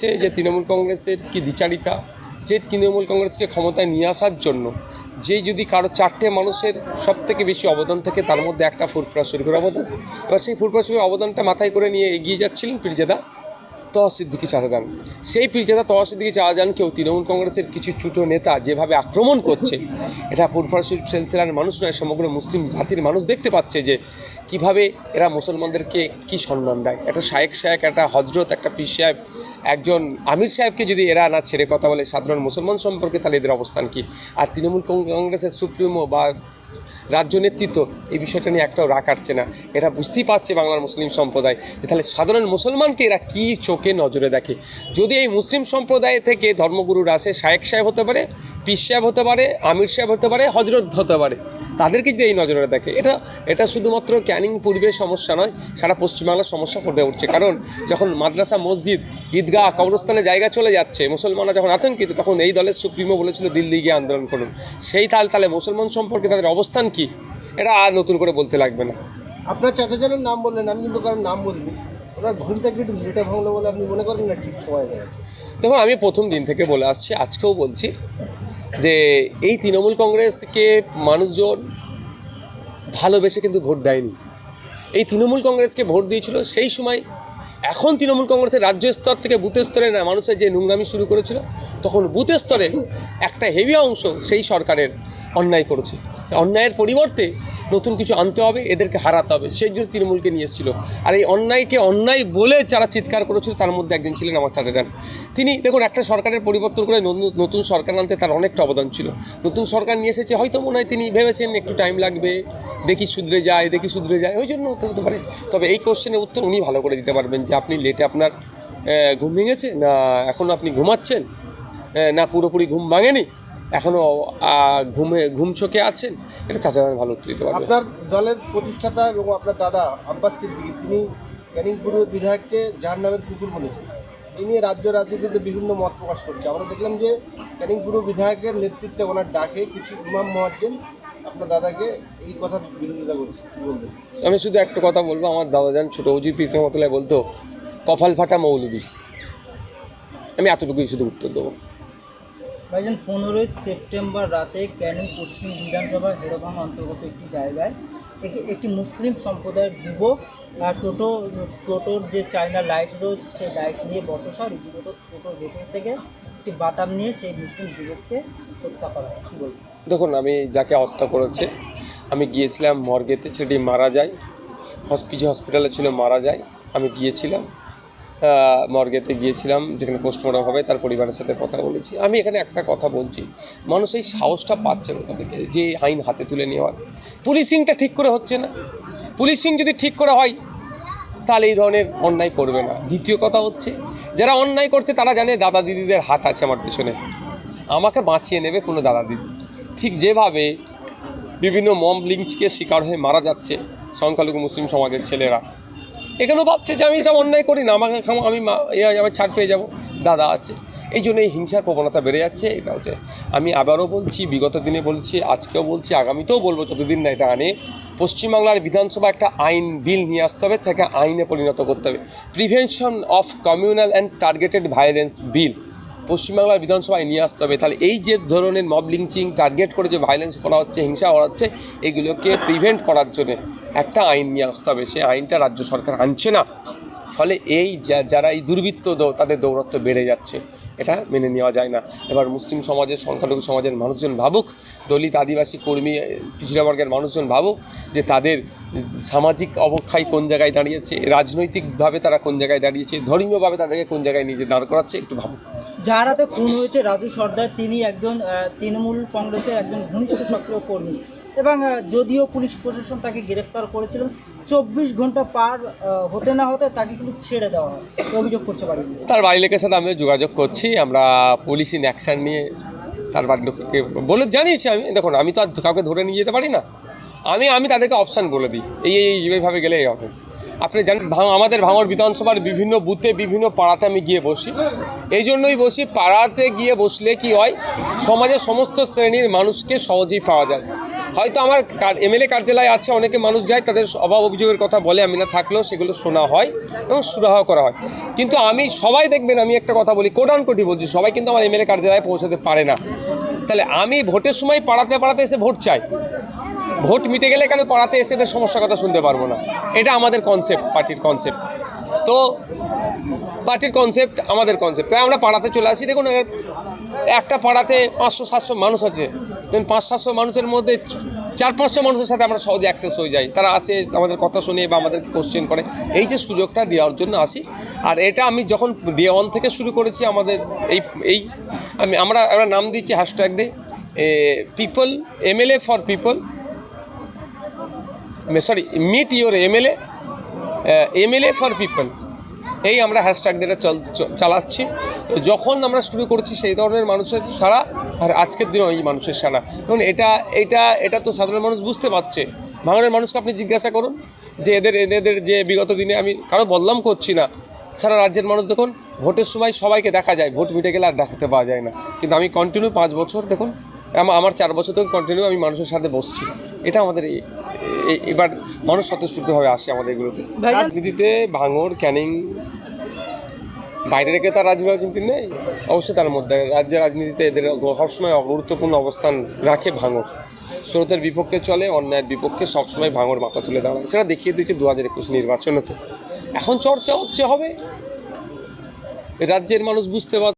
যাচ্ছে যে তৃণমূল কংগ্রেসের কি দ্বিচারিতা, যে তৃণমূল কংগ্রেসকে ক্ষমতায় নিয়ে আসার জন্য যে যদি কারও চারটে মানুষের সব থেকে বেশি অবদান থাকে, তার মধ্যে একটা ফুরফুরা শরীফের অবদান। এবার সেই ফুরফুরা শরীফের অবদানটা মাথায় করে নিয়ে এগিয়ে যাচ্ছিলেন পীরজাদা তহা সিদ্দিকি শাহজাহান। সেই পীরজাদা তহা সিদ্দিকি শাহজাহানকেও তৃণমূল কংগ্রেসের কিছু ছোটো নেতা যেভাবে আক্রমণ করছে, এটা ফুরফুরা শরীফ সেলসেলার মানুষ নয়, সমগ্র মুসলিম জাতির মানুষ দেখতে পাচ্ছে যে কীভাবে এরা মুসলমানদেরকে কি সম্মান দেয়। একটা শায়েক শায়েক, একটা হজরত একটা পীর সাহেব একজন আমির সাহেবকে যদি এরা না ছেড়ে কথা বলে সাধারণ মুসলমান সম্পর্কে, তাহলে এদের অবস্থান কী? আর তৃণমূল কংগ্রেসের সুপ্রিমো বা রাজ্য নেতৃত্ব, এই বিষয়টা নিয়ে একটাও রাগ কাটছে না। এটা বুঝতেই পারছে বাংলার মুসলিম সম্প্রদায়। যে তাহলে সাধারণ মুসলমানকে এরা কী চোখে নজরে দেখে? যদি এই মুসলিম সম্প্রদায় থেকে ধর্মগুরুরা আসে, শায়েক সাহেব হতে পারে পীর সাহেব হতে পারে আমির সাহেব হতে পারে হজরত হতে পারে। তাদেরকে যদি এই নজরে দেখে এটা এটা শুধুমাত্র ক্যানিং পূর্বের সমস্যা নয় সারা পশ্চিমবাংলার সমস্যা ফুটে উঠছে। কারণ যখন মাদ্রাসা মসজিদ ঈদগাহ কবরস্থানে জায়গা চলে যাচ্ছে মুসলমানরা যখন আতঙ্কিত তখন এই দলের সুপ্রিমো বলেছিল দিল্লি গিয়ে আন্দোলন করুন। সেই তাহলে তাহলে মুসলমান সম্পর্কে তাদের অবস্থান কি? এটা আর নতুন করে বলতে লাগবে না। আপনার চাচাজানের নাম বললেন আমি কিন্তু কারোর নাম বলিনি। ওনার ঘুমটাকে একটু লেটে ভাঙলো বলে আপনি মনে করেন না ঠিক সময় গেছে? দেখুন আমি প্রথম দিন থেকে বলে আসছি আজকেও বলছি যে এই তৃণমূল কংগ্রেসকে মানুষজন ভালোবেসে কিন্তু ভোট দেয়নি। এই তৃণমূল কংগ্রেসকে ভোট দিয়েছিল সেই সময় এখন তৃণমূল কংগ্রেসের রাজ্য স্তর থেকে বুথ স্তরে না, মানুষের যে নোংরামি শুরু করেছিল, তখন বুথ স্তরে একটা হেভি অংশ সেই সরকারের অন্যায় করেছে। অন্যায়ের পরিবর্তে নতুন কিছু আনতে হবে, এদেরকে হারাতে হবে। সেই জন্য তৃণমূলকে নিয়ে এসেছিল। আর এই অন্যায়কে অন্যায় বলে যারা চিৎকার করেছিল, তার মধ্যে একজন ছিলেন আমার চাচা যান। তিনি দেখুন, একটা সরকারের পরিবর্তন করে নতুন- সরকার আনতে তার অনেকটা অবদান ছিল। নতুন সরকার নিয়ে এসেছে, হয়তো মনে হয় তিনি ভেবেছেন একটু টাইম লাগবে, দেখি শুধরে যায়, দেখি শুধরে যায়, ওই জন্য হতে হতে পারে। তবে এই কোশ্চেনের উত্তর উনি ভালো করে দিতে পারবেন যে আপনি লেটে আপনার ঘুম ভেঙেছে না এখন আপনি ঘুমাচ্ছেন? না পুরোপুরি ঘুম ভাঙেনি? এখনও ঘুমে ঘুম চোখে আছেন? এটা চাচা ভালো উত্তর দিতে পারবে। আপনার দলের প্রতিষ্ঠাতা এবং আপনার দাদা আব্বাস সিদ্দিকী তিনি ক্যানিং পূর্ব বিধায়ককে যার নামের কুকুর বলেছেন। এই নিয়ে রাজ্য রাজনীতিতে বিভিন্ন মত প্রকাশ করছে। আমরা দেখলাম যে ক্যানিং পূর্ব বিধায়কের নেতৃত্বে ওনার ডাকে কিছু ইমাম মহাজ্জেন আপনার দাদাকে এই কথার বিরোধিতা করছে। বলবেন? আমি শুধু একটা কথা বলব আমার দাদা যান ছোটো উজির পীর রহমতুল্লাহ বলতো কপাল ফাটা মৌলবি। আমি এতটুকুই শুধু উত্তর দেবো। ভাইজান, পনেরোই সেপ্টেম্বর রাতে ক্যানিং পশ্চিম বিধানসভার হেরোভাং অন্তর্গত একটি জায়গায় একটি একটি মুসলিম সম্প্রদায়ের যুবক টোটো, টোটোর যে চায়না লাইট রয়েছে, সেই লাইট নিয়ে বসসা রীতিমত টোটোর ভেতর থেকে একটি বাটাম নিয়ে সেই মুসলিম যুবককে হত্যা করা হয়। দেখুন, আমি যাকে হত্যা করেছে, আমি গিয়েছিলাম মর্গেতে ছেলেটি মারা যায়। হসপিজি হসপিটালে ছিল, মারা যায়। আমি গিয়েছিলাম। মর্গেতে গিয়েছিলাম, যেখানে পোস্টমর্টম হবে, তার পরিবারের সাথে কথা বলেছি। আমি এখানে একটা কথা বলছি, মানুষ এই সাহসটা পাচ্ছে কোথা থেকে? যে আইন হাতে তুলে নেওয়ার। পুলিশিংটা ঠিক করে হচ্ছে না। পুলিশিং যদি ঠিক করে হয়, তাহলে এই ধরনের অন্যায় করবে না। দ্বিতীয় কথা হচ্ছে, যারা অন্যায় করছে, তারা জানে দাদা দিদিদের হাত আছে আমার পিছনে। আমাকে বাঁচিয়ে নেবে কোনো দাদা দিদি। ঠিক যেভাবে বিভিন্ন মম লিঙ্ককে শিকার হয়ে মারা যাচ্ছে সংখ্যালঘু মুসলিম সমাজের ছেলেরা। এখানেও ভাবছে যে আমি সব অন্যায় করি না, আমাকে খামো, আমি আমার ছাড় পেয়ে যাব। দাদা আছে। এই জন্য এই হিংসার প্রবণতা বেড়ে যাচ্ছে, এটা হচ্ছে। আমি আবারও বলছি, বিগত দিনে বলছি, আজকেও বলছি, আগামীতেও বলব যতদিন না এটা আনে। পশ্চিমবাংলার বিধানসভা একটা আইন বিল নিয়ে আসতে হবে তাকে আইনে পরিণত করতে হবে। Prevention of communal and targeted violence bill পশ্চিমবাংলার বিধানসভায় নিয়ে আসতে হবে। তাহলে এই যে ধরনের মব লিঞ্চিং টার্গেট করে যে ভায়োলেন্স করা হচ্ছে, হিংসা হচ্ছে এগুলোকে প্রিভেন্ট করার জন্য একটা আইন নিয়ে আসতে হবে। সেই আইনটা রাজ্য সরকার আনছে না। ফলে এই যারা এই দুর্বৃত্ত তাদের দৌরত্ব বেড়ে যাচ্ছে। এটা মেনে নেওয়া যায় না। এবার মুসলিম সমাজের, সংখ্যালঘু সমাজের মানুষজন ভাবুক, দলিত আদিবাসী কর্মী পিছিড়া বর্গের মানুষজন ভাবুক যে তাদের সামাজিক অবক্ষয় কোন জায়গায় দাঁড়িয়েছে, রাজনৈতিকভাবে তারা কোন জায়গায় দাঁড়িয়েছে, ধর্মীয়ভাবে তাদেরকে কোন জায়গায় নিজে দাঁড় করাচ্ছে, একটু ভাবুক। যার হাতে খুন হয়েছে রাজু সর্দার, তিনি একজন তৃণমূল কংগ্রেসের একজন ঘনিষ্ঠ সক্রিয় কর্মী। এবং যদিও পুলিশ প্রশাসন তাকে গ্রেফতার করেছিল, চব্বিশ ঘণ্টা পার হতে না হতে তাকে কিন্তু ছেড়ে দেওয়া হয়। অভিযোগ করছে বাড়িগুলো। তার বাড়ির লোকের সাথে আমিও যোগাযোগ করছি, আমরা পুলিশ ইন অ্যাকশান নিয়ে তার বাড়ির লোককে বলে জানিয়েছি আমি। দেখুন, আমি তো আর কাউকে ধরে নিয়ে যেতে পারি না। আমি আমি তাদেরকে অপশান বলে দিই, এই এইভাবে গেলে এই হবে। আপনি জানেন আমাদের ভাঙড় বিধানসভার বিভিন্ন বুথে, বিভিন্ন পাড়াতে আমি গিয়ে বসি। এই জন্যই বসি, পাড়াতে গিয়ে বসলে কি হয়, সমাজের সমস্ত শ্রেণির মানুষকে সহজেই পাওয়া যায়। হয়তো আমার এমএলএ কার্যালয়ে আছে, অনেকে মানুষ যায়, তাদের অভাব অভিযোগের কথা বলে, আমি না থাকলেও সেগুলো শোনা হয় এবং সুরাহ করা হয়। কিন্তু আমি, সবাই দেখবেন, আমি একটা কথা বলি কোটি বলছি, সবাই কিন্তু আমার এমএলএ কার্যালয়ে পৌঁছাতে পারে না। তাহলে আমি ভোটের সময় পাড়াতে পাড়াতে এসে ভোট চাই। ভোট মিটে গেলে কেন পাড়াতে এসে এদের সমস্যার কথা শুনতে পারব না? এটা আমাদের কনসেপ্ট পার্টির কনসেপ্ট তো পার্টির কনসেপ্ট আমাদের কনসেপ্ট তাই আমরা পাড়াতে চলে আসি। দেখুন একটা পাড়াতে পাঁচশো, সাতশো মানুষ আছে। দেন পাঁচ, সাতশো মানুষের মধ্যে চার, পাঁচশো মানুষের সাথে আমরা সহজে অ্যাক্সেস হয়ে যাই। তারা আসে, আমাদের কথা শুনে বা আমাদের কোশ্চেন করে। এই যে সুযোগটা দেওয়ার জন্য আসি। আর এটা আমি যখন ডে ওয়ান থেকে শুরু করেছি, আমাদের এই এই আমি, আমরা আমরা নাম দিচ্ছি হ্যাশট্যাগ দিয়ে people MLA for people sorry meet your MLA MLA for people এই আমরা হ্যাশট্যাগ দিয়ে চল চালাচ্ছি। যখন আমরা শুরু করছি সেই ধরনের মানুষের সারা আর আজকের দিনও এই মানুষের সারা দেখুন, এটা এটা এটা তো সাধারণ মানুষ বুঝতে পারছে। ভাঙনের মানুষকে আপনি জিজ্ঞাসা করুন, যে এদের এদের যে বিগত দিনে আমি কারও বদলাম করছি না। সারা রাজ্যের মানুষ দেখুন ভোটের সময় সবাইকে দেখা যায় ভোট মিটে গেলে আর দেখাতে পাওয়া যায় না। কিন্তু আমি কন্টিনিউ পাঁচ বছর দেখুন আমার চার বছর থেকে কন্টিনিউ আমি মানুষের সাথে বসছি। এটা আমাদের এবার মানুষ স্বতঃস্ফূর্তভাবে আসে আমাদের এগুলোতে। রাজনীতিতে ভাঙর ক্যানিং বাইরে রেখে তার রাজনীতি নেই। অবশ্যই তার মধ্যে রাজ্যের রাজনীতিতে এদের সবসময় গুরুত্বপূর্ণ অবস্থান রাখে ভাঙর স্রোতের বিপক্ষে চলে অন্যায়ের বিপক্ষে সবসময় ভাঙর মাথা তুলে দাঁড়ায়। সেটা দেখিয়ে দিয়েছে দু হাজার একুশ নির্বাচনে তো এখন চর্চা হচ্ছে হবে। রাজ্যের মানুষ বুঝতে পার